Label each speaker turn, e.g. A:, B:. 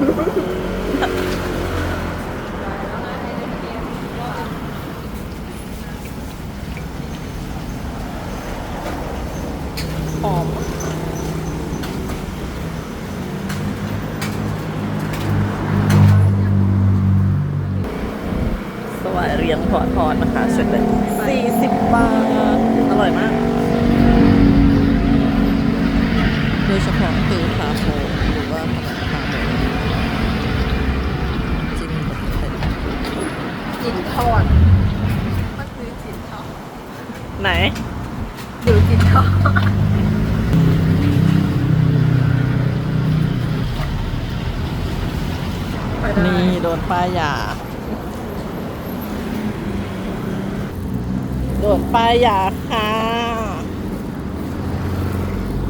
A: หอมสวายเรียงทอดทอดนะคะเสร็จเลยสี่สิบบาท อร่อยมาก โดยเฉพาะคือคาโฟหรือว่าขนมคาโฟจิ้มกับเผ็ด
B: จินทอดมาซื้อจินทอด
A: ไหน
B: ดูจินทอดไปได้
A: นี่โดนป้ายยา โดนป้ายยาค่ะ